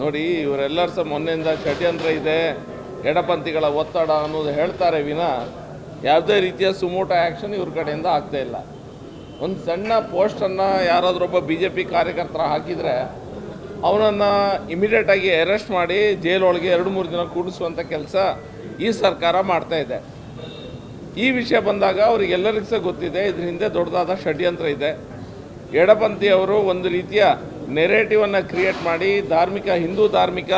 ನೋಡಿ, ಇವರೆಲ್ಲರೂ ಸಹ ಮೊನ್ನೆಯಿಂದ ಷಡ್ಯಂತ್ರ ಇದೆ. ಎಡಪಂಥಿಗಳ ಒತ್ತಡ ಅನ್ನೋದು ಹೇಳ್ತಾರೆ ವಿನ. ಯಾವುದೇ ರೀತಿಯ ಸುಮೋಟ ಆ್ಯಕ್ಷನ್ ಇವ್ರ ಕಡೆಯಿಂದ ಆಗ್ತಾ ಇಲ್ಲ. ಒಂದು ಸಣ್ಣ ಪೋಸ್ಟನ್ನು ಯಾರಾದ್ರೊಬ್ಬ ಬಿ ಜೆ ಪಿ ಕಾರ್ಯಕರ್ತರ ಹಾಕಿದರೆ ಅವನನ್ನು ಇಮಿಡಿಯೇಟಾಗಿ ಅರೆಸ್ಟ್ ಮಾಡಿ ಜೈಲೊಳಗೆ ಎರಡು ಮೂರು ದಿನ ಕೂಡಿಸುವಂಥ ಕೆಲಸ ಈ ಸರ್ಕಾರ ಮಾಡ್ತಾ ಇದೆ. ಈ ವಿಷಯ ಬಂದಾಗ ಅವರಿಗೆಲ್ಲರಿಗೂ ಸಹ ಗೊತ್ತಿದೆ, ಇದ್ರ ಹಿಂದೆ ದೊಡ್ಡದಾದ ಷಡ್ಯಂತ್ರ ಇದೆ. ಎಡಪಂಥಿಯವರು ಒಂದು ರೀತಿಯ ನೆರೇಟಿವನ್ನು ಕ್ರಿಯೇಟ್ ಮಾಡಿ ಧಾರ್ಮಿಕ, ಹಿಂದೂ ಧಾರ್ಮಿಕ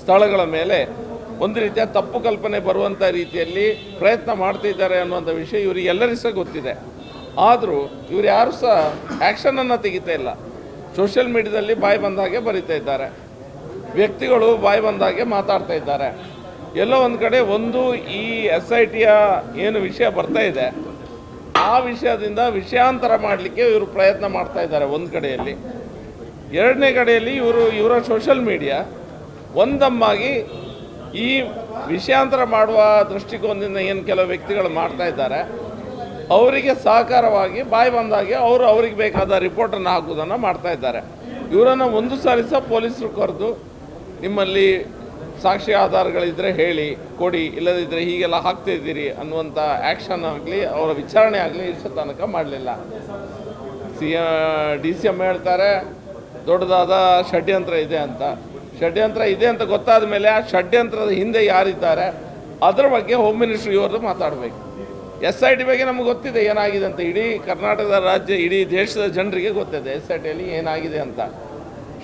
ಸ್ಥಳಗಳ ಮೇಲೆ ಒಂದು ರೀತಿಯ ತಪ್ಪು ಕಲ್ಪನೆ ಬರುವಂಥ ರೀತಿಯಲ್ಲಿ ಪ್ರಯತ್ನ ಮಾಡ್ತಿದ್ದಾರೆ ಅನ್ನುವಂಥ ವಿಷಯ ಇವರಿಗೆಲ್ಲರಿಗೂ ಸಹ ಗೊತ್ತಿದೆ. ಆದರೂ ಇವರು ಯಾರು ಸಹ ಆ್ಯಕ್ಷನನ್ನು ತೆಗಿತಾ ಇಲ್ಲ. ಸೋಷಿಯಲ್ ಮೀಡಿಯಾದಲ್ಲಿ ಬಾಯಿ ಬಂದಾಗೆ ಬರಿತಾ ಇದ್ದಾರೆ. ವ್ಯಕ್ತಿಗಳು ಬಾಯಿ ಬಂದಾಗೆ ಮಾತಾಡ್ತಾ ಇದ್ದಾರೆ. ಎಲ್ಲೋ ಒಂದು ಕಡೆ ಒಂದು ಈ ಎಸ್ ಐ ಟಿಯ ಏನು ವಿಷಯ ಬರ್ತಾ ಇದೆ, ಆ ವಿಷಯದಿಂದ ವಿಷಯಾಂತರ ಮಾಡಲಿಕ್ಕೆ ಇವರು ಪ್ರಯತ್ನ ಮಾಡ್ತಾ ಇದ್ದಾರೆ ಒಂದು ಕಡೆಯಲ್ಲಿ. ಎರಡನೇ ಕಡೆಯಲ್ಲಿ ಇವರು ಇವರ ಸೋಷಿಯಲ್ ಮೀಡಿಯಾ ಒಂದಮ್ಮಾಗಿ ಈ ವಿಷಯಾಂತರ ಮಾಡುವ ದೃಷ್ಟಿಕೋನದಿಂದ ಏನು ಕೆಲವು ವ್ಯಕ್ತಿಗಳು ಮಾಡ್ತಾ ಇದ್ದಾರೆ, ಅವರಿಗೆ ಸಹಕಾರವಾಗಿ ಬಾಯಿ ಬಂದಾಗೆ ಅವರು ಅವ್ರಿಗೆ ಬೇಕಾದ ರಿಪೋರ್ಟನ್ನು ಹಾಕುವುದನ್ನು ಮಾಡ್ತಾ ಇದ್ದಾರೆ. ಇವರನ್ನು ಒಂದು ಸಾರಿ ಸಹ ಪೊಲೀಸರು ಕರೆದು ನಿಮ್ಮಲ್ಲಿ ಸಾಕ್ಷಿ ಆಧಾರಗಳಿದ್ದರೆ ಹೇಳಿ, ಕೊಡಿ ಇಲ್ಲದಿದ್ದರೆ ಹೀಗೆಲ್ಲ ಹಾಕ್ತಾ ಇದ್ದೀರಿ ಅನ್ನುವಂಥ ಆ್ಯಕ್ಷನ್ ಆಗಲಿ, ಅವರ ವಿಚಾರಣೆ ಆಗಲಿ ಇಷ್ಟು ತನಕ ಮಾಡಲಿಲ್ಲ. ಸಿ ಡಿ ಸಿ ಎಂ ಹೇಳ್ತಾರೆ ದೊಡ್ಡದಾದ ಷಡ್ಯಂತ್ರ ಇದೆ ಅಂತ. ಷಡ್ಯಂತ್ರ ಇದೆ ಅಂತ ಗೊತ್ತಾದ ಮೇಲೆ ಆ ಷಡ್ಯಂತ್ರದ ಹಿಂದೆ ಯಾರಿದ್ದಾರೆ, ಅದರ ಬಗ್ಗೆ ಹೋಮ್ ಮಿನಿಸ್ಟ್ರಿ ಇವ್ರದ್ದು ಮಾತಾಡಬೇಕು. ಎಸ್ ಐ ಟಿ ಬಗ್ಗೆ ನಮ್ಗೆ ಗೊತ್ತಿದೆ ಏನಾಗಿದೆ ಅಂತ. ಇಡೀ ಕರ್ನಾಟಕದ ರಾಜ್ಯ, ಇಡೀ ದೇಶದ ಜನರಿಗೆ ಗೊತ್ತಿದೆ ಎಸ್ ಐ ಟಿಯಲ್ಲಿ ಏನಾಗಿದೆ ಅಂತ.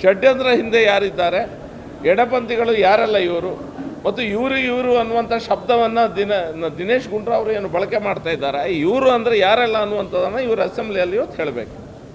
ಷಡ್ಯಂತ್ರ ಹಿಂದೆ ಯಾರಿದ್ದಾರೆ, ಎಡಪಂಥಿಗಳು ಯಾರಲ್ಲ ಇವರು, ಮತ್ತು ಇವರು ಇವರು ಅನ್ನುವಂಥ ಶಬ್ದವನ್ನು ದಿನ, ದಿನೇಶ್ ಗುಂಡ್ರಾವ್ ಅವರು ಏನು ಬಳಕೆ ಮಾಡ್ತಾ ಇದ್ದಾರೆ, ಇವರು ಅಂದರೆ ಯಾರಲ್ಲ ಅನ್ನುವಂಥದ್ದನ್ನು ಇವರು ಅಸೆಂಬ್ಲಿಯಲ್ಲಿ ಇವತ್ತು ಹೇಳಬೇಕು.